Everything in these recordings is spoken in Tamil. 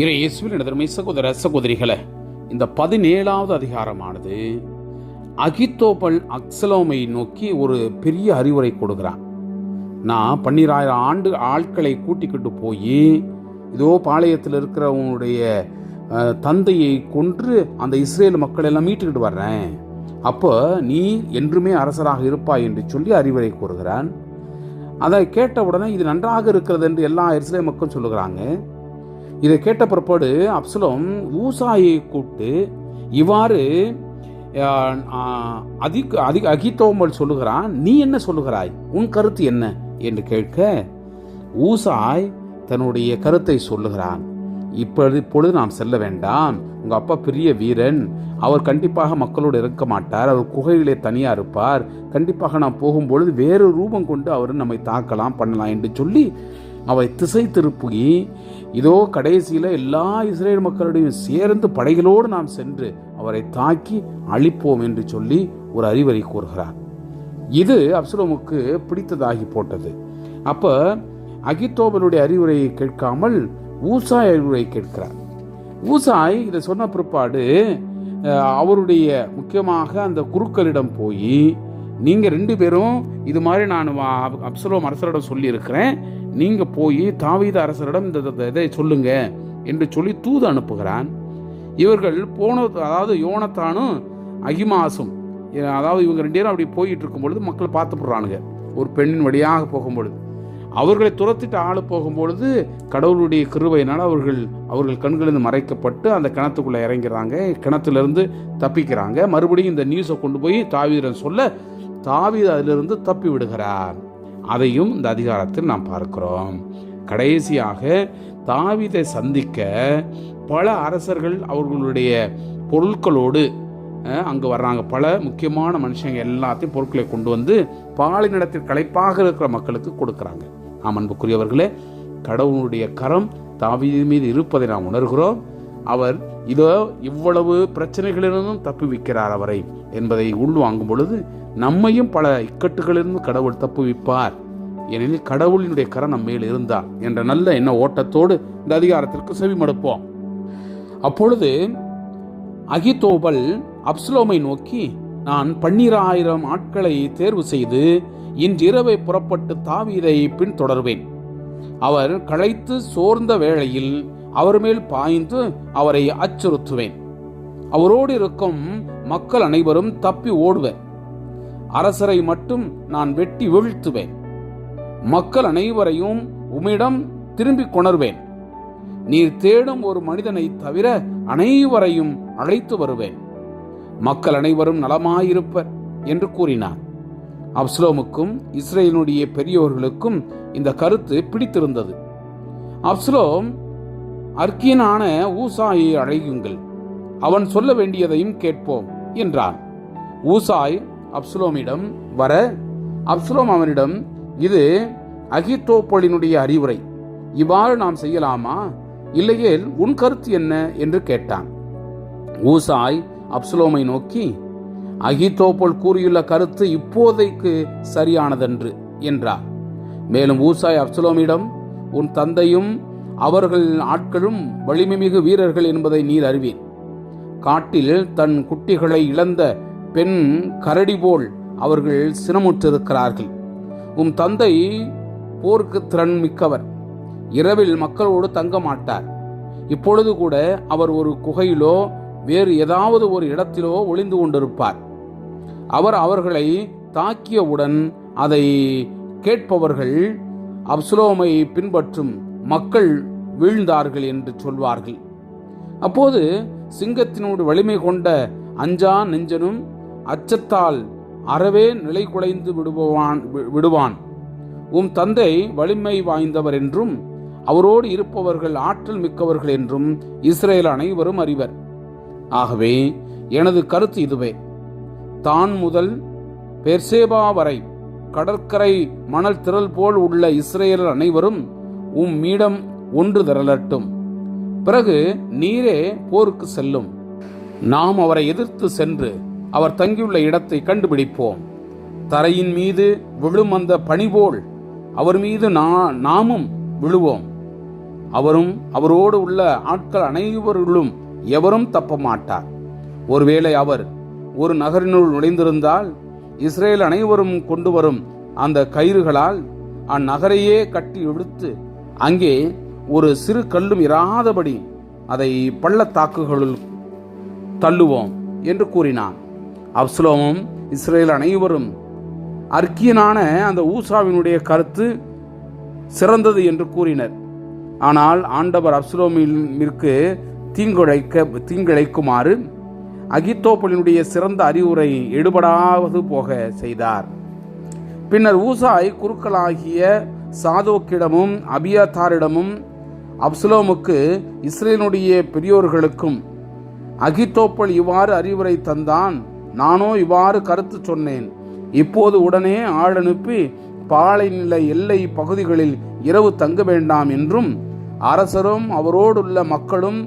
இறை இயேசுவின் இடதுமை சகோதர சகோதரிகளை இந்த பதினேழாவது அதிகாரமானது அகித்தோபல் அக்சலோமை நோக்கி ஒரு பெரிய அறிவுரை கொடுக்குறான். நான் பன்னிராயிரம் ஆண்டு ஆட்களை கூட்டிக்கிட்டு போய் இதோ பாளையத்தில் இருக்கிறவனுடைய தந்தையை கொன்று அந்த இஸ்ரேல் மக்கள் எல்லாம் மீட்டுக்கிட்டு வர்றேன். அப்போ நீ என்றுமே அரசராக இருப்பாய் என்று சொல்லி அறிவுரை கூறுகிறான். அதை கேட்ட உடனே இது நன்றாக இருக்கிறது என்று எல்லா இஸ்ரேல் மக்களும் சொல்லுகிறாங்க. இதை கேட்ட பிற்பாடு அப்சலோம் ஊசாயை கூப்பிட்டு இவ்வாறு அதிக அதிக அகித்தோமல் சொல்லுகிறான் நீ என்ன சொல்லுகிறாய்? உன் கருத்து என்ன? என்று கேட்க ஊசாய் தன்னுடைய கருத்தை சொல்லுகிறான். இப்பொழுது இப்பொழுது நாம் செல்ல வேண்டாம். உங்கள் அப்பா பெரிய வீரன். அவர் கண்டிப்பாக மக்களோடு இருக்க மாட்டார். அவர் குகையிலே தனியாக இருப்பார். கண்டிப்பாக நாம் போகும்பொழுது வேறு ரூபம் கொண்டு அவர் நம்மை தாக்கலாம் பண்ணலாம் என்று சொல்லி அவரை திசை திருப்பி இதோ கடைசியில் எல்லா இஸ்ரேல் மக்களுடையும் சேர்ந்து படைகளோடு நாம் சென்று அவரை தாக்கி அழிப்போம் என்று சொல்லி ஒரு அறிவுரை கூறுகிறார். இது அப்சலோமுக்கு பிடித்ததாகி போட்டது. அப்போ அகித்தோபனுடைய அறிவுரையை கேட்காமல் ஊசாய் அறிவுரை கேட்கிறார். ஊசாய் இதை சொன்ன பிற்பாடு அவருடைய முக்கியமாக அந்த குருக்களிடம் போய் நீங்கள் ரெண்டு பேரும் இது மாதிரி நான் அப்சலோம் அரசரிடம் சொல்லியிருக்கிறேன். நீங்கள் போய் தாவீத அரசரிடம் இந்த இதை சொல்லுங்க என்று சொல்லி தூது அனுப்புகிறான். இவர்கள் போன அதாவது யோனத்தானும் அகிமாசும் அதாவது இவங்க ரெண்டு பேரும் அப்படி போயிட்டு இருக்கும் பொழுது மக்கள் பார்த்து போடுறானுங்க ஒரு பெண்ணின் வழியாக போகும்பொழுது அவர்களை துரத்திட்டு ஆள் போகும்பொழுது கடவுளுடைய கிருபையினால் அவர்கள் அவர்கள் கண்களிலிருந்து மறைக்கப்பட்டு அந்த கிணத்துக்குள்ளே இறங்கிறாங்க. கிணத்துலேருந்து தப்பிக்கிறாங்க. மறுபடியும் இந்த நியூஸை கொண்டு போய் தாவீரன் சொல்ல தாவீது அதிலிருந்து தப்பி விடுகிறார். அதையும் இந்த அதிகாரத்தில் நாம் பார்க்கிறோம். கடைசியாக தாவீதை சந்திக்க பல அரசர்கள் அவர்களுடைய பொருட்களோடு அங்கே வர்றாங்க. பல முக்கியமான மனுஷங்க எல்லாத்தையும் பொருட்களை கொண்டு வந்து பாலினிடத்தில் களைப்பாக இருக்கிற மக்களுக்கு கொடுக்குறாங்க. ஆம் அன்புக்குரியவர்களே கடவுளுடைய கரம் தாவீது மீது இருப்பதை நாம் உணர்கிறோம். அவர் இதோ இவ்வளவு பிரச்சனைகளிலிருந்தும் தப்புவிக்கிறார் அவரை என்பதை உள்வாங்கும் பொழுது நம்மையும் பல இக்கட்டுகளிலிருந்து கடவுள் தப்புவிப்பார். ஏனெனில் கடவுளினுடைய கரம் நம்ம மேல் இருந்தார் என்ற நல்ல எண்ண ஓட்டத்தோடு இந்த அதிகாரத்திற்கு செவிமடுப்போம். அப்பொழுது அகிதோபல் அப்ஸ்லோமை நோக்கி நான் பன்னிராயிரம் ஆட்களை தேர்வு செய்து இன்றிரவை புறப்பட்டு தாவீதை பின்தொடர்வேன். அவர் களைத்து சோர்ந்த வேளையில் அவர் மேல் பாய்ந்து அவரை அச்சுறுத்துவேன். அவரோடு இருக்கும் மக்கள் அனைவரும் தப்பி ஓடுவர். அரசரை மட்டும் நான் வெட்டி வீழ்த்துவேன். மக்கள் அனைவரையும் உம்மிடம் திரும்பிக் கொணர்வேன். நீர் தேடும் ஒரு மனிதனை தவிர அனைவரையும் அழைத்து வருவேன். மக்கள் அனைவரும் நலமாயிருப்பர் என்று கூறினார். அப்சலோமுக்கும் இஸ்ரேலினுடைய பெரியோர்களுக்கும் இந்த கருத்து பிடித்திருந்தது. அப்சலோம் அர்க்கியனான ஊசாயை அழையுங்கள். அவன் சொல்ல வேண்டியதையும் கேட்போம் என்றான். ஊசாய் அப்சுலோமிடம் வர அப்சுலோம் அவனிடம் இது அகித்தோப்பொலினுடைய அறிவுரை. இவ்வாறு நாம் செய்யலாமா? இல்லையேல் உன் கருத்து என்ன? என்று கேட்டான். ஊசாய் அப்சுலோமை நோக்கி அகித்தோப்போல் கூறியுள்ள கருத்து இப்போதைக்கு சரியானதன்று என்றார். மேலும் ஊசாய் அப்சுலோமிடம் உன் தந்தையும் அவர்கள் ஆட்களும் வலிமைமிகு வீரர்கள் என்பதை நீர் அறிவீர். காட்டில் தன் குட்டிகளை இழந்த பெண் கரடி போல் அவர்கள் சினமுற்றிருக்கிறார்கள். உம் தந்தை போர்க்கு திறன் மிக்கவர். இரவில் மக்களோடு தங்க மாட்டார். இப்பொழுது கூட அவர் ஒரு குகையிலோ வேறு ஏதாவது ஒரு இடத்திலோ ஒளிந்து கொண்டிருப்பார். அவர் அவர்களை தாக்கியவுடன் அதை கேட்பவர்கள் அப்சுலோமை பின்பற்றும் மக்கள் வீழ்ந்தார்கள் என்று சொல்வார்கள். அப்போது சிங்கத்தினோடு வலிமை கொண்ட அஞ்சா நெஞ்சனும் அச்சத்தால் அறவே நிலை குலைந்து விடுபவான் வி- விடுவான். உம் தந்தை வலிமை வாய்ந்தவர் என்றும் அவரோடு இருப்பவர்கள் ஆற்றல் மிக்கவர்கள் என்றும் இஸ்ரேல் அனைவரும் அறிவர். ஆகவே எனது கருத்து இதுவே. தான் முதல் பெர்சேபா வரை கடற்கரை மணல் திரள் போல் உள்ள இஸ்ரேலர் அனைவரும் உம் மீடம் ஒன்று திரளட்டும் பிறகு நீரே போருக்கு செல்லும். நாம் அவரை எதிர்த்து சென்று அவர் தங்கியுள்ள இடத்தை கண்டுபிடிப்போம். தரையின் மீது விழும் அந்த பணிபோல் அவர் மீது நா- நாமும் விழுவோம். அவரும் அவரோடு உள்ள ஆட்கள் அனைவர்களும் எவரும் தப்ப மாட்டார் ஒருவேளை அவர் ஒரு நகரினுள் நுழைந்திருந்தால் இஸ்ரேல் அனைவரும் கொண்டு வரும் அந்த கயிறுகளால் அந்நகரையே கட்டி இழுத்து அங்கே ஒரு சிறு கல்லும் இராதபடி அதை பள்ளத்தாக்குகளுள் தள்ளுவோம் என்று கூறினான். அப்சுலோமும் இஸ்ரேல் அனைவரும் அர்க்கியனான அந்த ஊசாவினுடைய கருத்து சிறந்தது என்று கூறினர். ஆனால் ஆண்டவர் அப்சுலோமிற்கு தீங்குழைக்க தீங்கிழைக்குமாறு அகித்தோப்பலினுடைய சிறந்த அறிவுரை எடுபடாவது போக செய்தார். பின்னர் ஊசாய் குருக்களாகிய சாதோக்கிடமும் அபியாத்தாரிடமும் அப்சுலோமுக்கு இஸ்ரேலுடைய பெரியோர்களுக்கும் அகித்தோப்பல் இவ்வாறு அறிவுரை தந்தான். நானோ இவ்வாறு கருத்து சொன்னேன். இப்போது உடனே ஆள் அனுப்பி பாலைநில எல்லை பகுதிகளில் இரவு தங்க வேண்டாம் என்றும் அரசரும் அவரோடுள்ள மக்களும்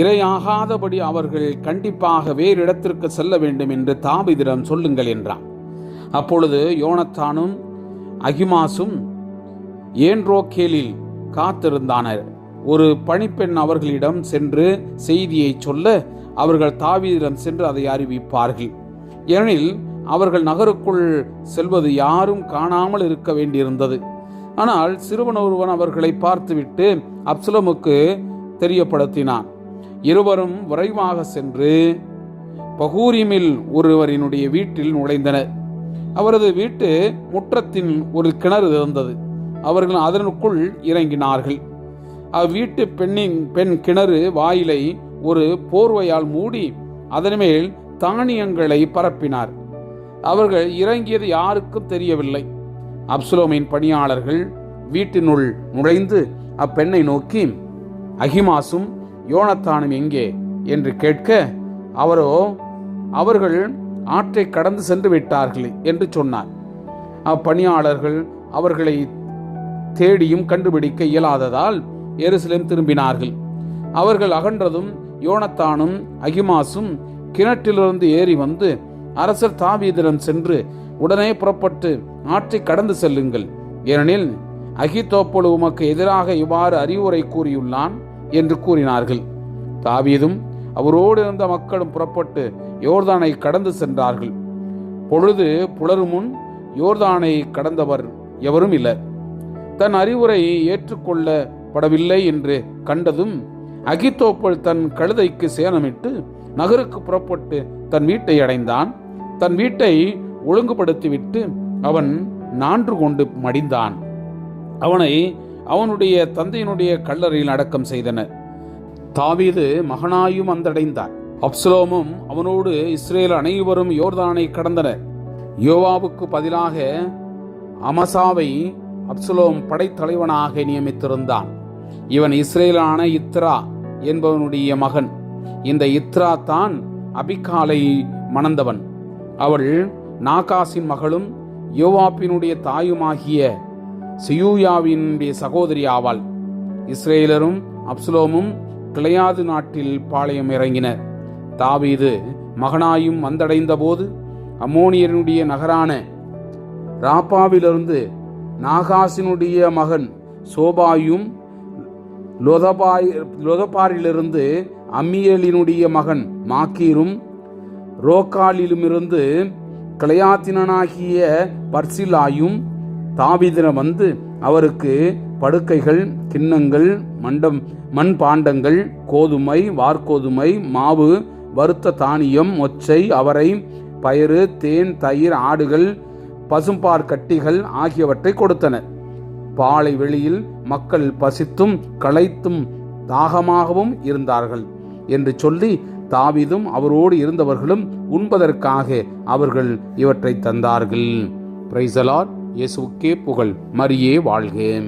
இரையாகாதபடி அவர்கள் கண்டிப்பாக வேறு இடத்திற்கு செல்ல வேண்டும் என்று தாபிதிடம் சொல்லுங்கள் என்றான். அப்பொழுது யோனத்தானும் அகிமாசும் ஏன்ரோக்கேலில் காத்திருந்தானர். ஒரு பணிப்பெண் அவர்களிடம் சென்று செய்தியை சொல்ல அவர்கள் தாவீதிடம் சென்று அதை அறிவிப்பார்கள். ஏனெனில் அவர்கள் நகருக்குள் செல்வது யாரும் காணாமல் இருக்க வேண்டியிருந்தது. ஆனால் சிறுவன் ஒருவன் அவர்களை பார்த்துவிட்டு அப்சலமுக்கு தெரியப்படுத்தினான். இருவரும் விரைவாக சென்று பகூரிமில் ஒருவரினுடைய வீட்டில் நுழைந்தனர். அவரது வீட்டு முற்றத்தின் ஒரு கிணறு இருந்தது. அவர்கள் அதனுக்குள் இறங்கினார்கள். அவ்வீட்டு பெண்ணின் பெண் கிணறு வாயிலை ஒரு போர்வையால் மூடி அதன் மேல் தானியங்களை பரப்பினார். அவர்கள் இறங்கியது யாருக்கும் தெரியவில்லை. அப்சுலோமின் பணியாளர்கள் வீட்டினுள் நுழைந்து அப்பெண்ணை நோக்கி அகிமாசும் யோனத்தானும் எங்கே? என்று கேட்க அவரோ அவர்கள் ஆற்றை கடந்து சென்று விட்டார்கள் என்று சொன்னார். அப்பணியாளர்கள் அவர்களை தேடியும் கண்டுபிடிக்க இயலாததால் எருசலேம் திரும்பினார்கள். அவர்கள் அகன்றதும் யோனத்தானும் அகிமாசும் கிணற்றிலிருந்து ஏறி வந்து அரசர் தாவீதிடம் சென்று உடனே புறப்பட்டு ஆற்றை கடந்து செல்லுங்கள். ஏனெனில் அகிதோப்பொழு உமக்கு எதிராக இவ்வாறு அறிவுரை கூறியுள்ளான் என்று கூறினார்கள். தாவீதும் அவரோடு இருந்த மக்களும் புறப்பட்டு யோர்தானை கடந்து சென்றார்கள். பொழுது புலரும் முன் யோர்தானை கடந்தவர் எவரும் இல்லை. தன் அறிவுரை ஏற்றுக்கொள்ளப்படவில்லை என்று கண்டதும் அகித்தோப்பல் தன் கழுதைக்கு சேனமிட்டு நகருக்கு புறப்பட்டு தன் வீட்டை அடைந்தான். தன் வீட்டை ஒழுங்குபடுத்திவிட்டு அவன் நான்று கொண்டு மடிந்தான். அவனை அவனுடைய தந்தையினுடைய கல்லறையில் அடக்கம் செய்தனர் தாவீது மகனாயும் வந்தடைந்தார் அப்சலோமும் அவனோடு இஸ்ரேல் அனைவரும் யோர்தானை கடந்தனர். யோவாவுக்கு பதிலாக அமசாவை அப்சலோம் படைத்தலைவனாக நியமித்திருந்தான். இவன் இஸ்ரேலான இத்ரா என்பவனுடைய மகன். இந்த இத்ரா தான் அபிகாலை மணந்தவன். அவள் நாகாசின் மகளும் யோவாப்பினுடைய தாயுமாகிய சியூயாவினுடைய சகோதரி ஆவாள். இஸ்ரேலரும் அப்சுலோமும் கிளையாது நாட்டில் பாளையம் இறங்கினர். தாவீது மகனாயும் வந்தடைந்த போது அம்மோனியனுடைய நகரான ராப்பாவிலிருந்து நாகாசினுடைய மகன் சோபாயும் லொதபாய் லொதபாரிலிருந்து அம்மியலினுடைய மகன் மாக்கீரும் ரோக்காலிலுமிருந்து கிளையாத்தினனாகிய பர்சிலாயும் தாவிதின வந்து அவருக்கு படுக்கைகள் கிண்ணங்கள் மண்டம் மண் பாண்டங்கள் கோதுமை வார்கோதுமை மாவு வறுத்த தானியம் மொச்சை அவரை பயிறு தேன் தயிர் ஆடுகள் பசும்பார் கட்டிகள் ஆகியவற்றை கொடுத்தனர் பாலை வெளியில் மக்கள் பசித்தும் களைத்தும் தாகமாகவும் இருந்தார்கள் என்று சொல்லி தாவிதும் அவரோடு இருந்தவர்களும் உண்பதற்காக அவர்கள் இவற்றை தந்தார்கள். பிரைசலார் இயேசுக்கே புகழ். மரியே வாழ்க.